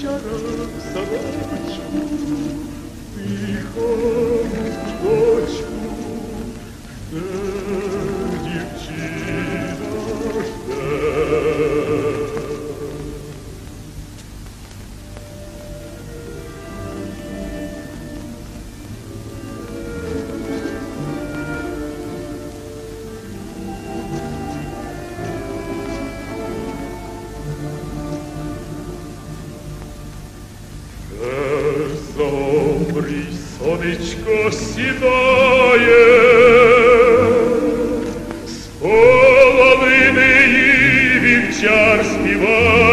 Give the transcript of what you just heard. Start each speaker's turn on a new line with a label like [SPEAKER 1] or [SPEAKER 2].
[SPEAKER 1] вчора в сорочку, тихо. Добрий сонечко сідає, з полонини вівчар співає.